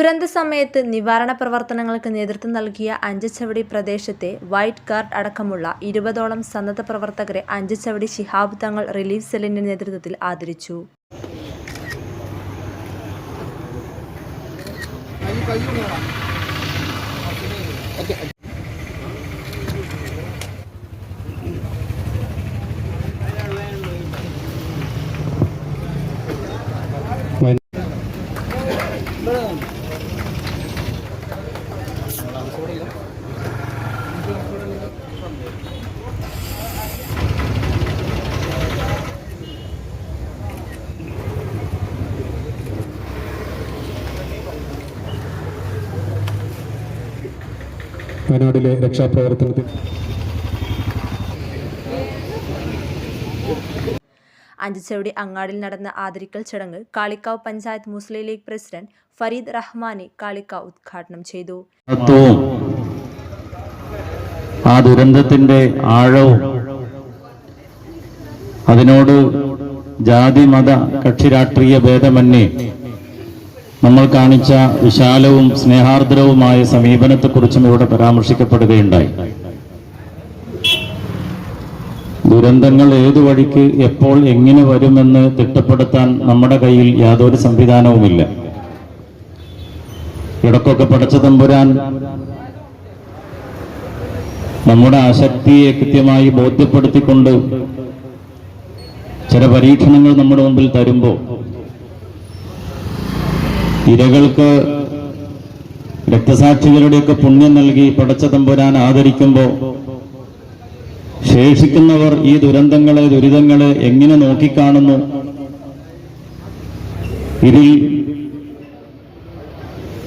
ദുരന്ത സമയത്ത് നിവാരണ പ്രവർത്തനങ്ങൾക്ക് നേതൃത്വം നൽകിയ അഞ്ചച്ചവടി പ്രദേശത്തെ വൈറ്റ് കാർഡ് അടക്കമുള്ള ഇരുപതോളം സന്നദ്ധ പ്രവർത്തകരെ അഞ്ചച്ചവടി ശിഹാബ് തങ്ങൾ റിലീഫ് സെല്ലിന്റെ നേതൃത്വത്തിൽ ആദരിച്ചു. വയനാട്ടിലെ രക്ഷാപ്രവർത്തനത്തിൽ. അഞ്ചുചവടി അങ്ങാടിൽ നടന്ന ആദരിക്കൽ ചടങ്ങ് കാളിക്കാവ് പഞ്ചായത്ത് മുസ്ലിം ലീഗ് പ്രസിഡന്റ് ഫരീദ് റഹ്മാനെ കാളിക്കാവ് ഉദ്ഘാടനം ചെയ്തു. ആ ദുരന്തത്തിന്റെ ആഴവും അതിനോട് ജാതി മത കക്ഷി രാഷ്ട്രീയ ഭേദമന്യേ നമ്മൾ കാണിച്ച വിശാലവും സ്നേഹാർദ്രവുമായ സമീപനത്തെക്കുറിച്ചും ഇവിടെ പരാമർശിക്കപ്പെടുകയുണ്ടായി. ദുരന്തങ്ങൾ ഏതു വഴിക്ക് എപ്പോൾ എങ്ങനെ വരുമെന്ന് തിട്ടപ്പെടുത്താൻ നമ്മുടെ കയ്യിൽ യാതൊരു സംവിധാനവുമില്ല. ഇടക്കൊക്കെ പടച്ച തമ്പുരാൻ നമ്മുടെ ആസക്തിയെ കൃത്യമായി ബോധ്യപ്പെടുത്തിക്കൊണ്ട് ചില പരീക്ഷണങ്ങൾ നമ്മുടെ മുമ്പിൽ തരുമ്പോൾ ഇരകൾക്ക് രക്തസാക്ഷികളുടെയൊക്കെ പുണ്യം നൽകി പടച്ച തമ്പുരാൻ ആദരിക്കുമ്പോൾ ശേഷിക്കുന്നവർ ഈ ദുരന്തങ്ങളെ ദുരിതങ്ങളെ എങ്ങനെ നോക്കിക്കാണുന്നു? ഇതിൽ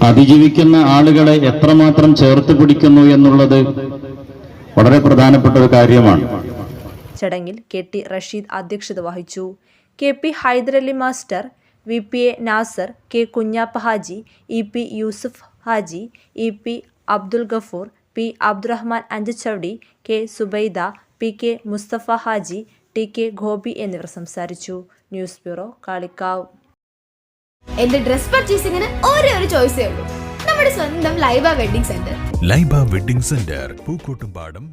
അതിജീവിക്കുന്ന ആളുകളെ എത്രമാത്രം ചേർത്ത് പിടിക്കുന്നു എന്നുള്ളത് വളരെ പ്രധാനപ്പെട്ട ഒരു കാര്യമാണ്. ചടങ്ങിൽ കെ ടി റഷീദ് അധ്യക്ഷത വഹിച്ചു. K P Hyderali master V P A Nasar K Kunhappa Haji E P Yusuf Haji E P Abdul Gafoor P Abdurahman Anchachavadi K Subaida P K Mustafa Haji T K Gopi എന്നിവർ സംസാരിച്ചു. News bureau Kalikavu. എന്റെ dress പർച്ചേസിംഗിന് ഒരേ ഒരു ചോയ്സേ ഉള്ളൂ. നമ്മുടെ സ്വന്തം Laiba wedding centre. Laiba wedding centre Pookkottumpadam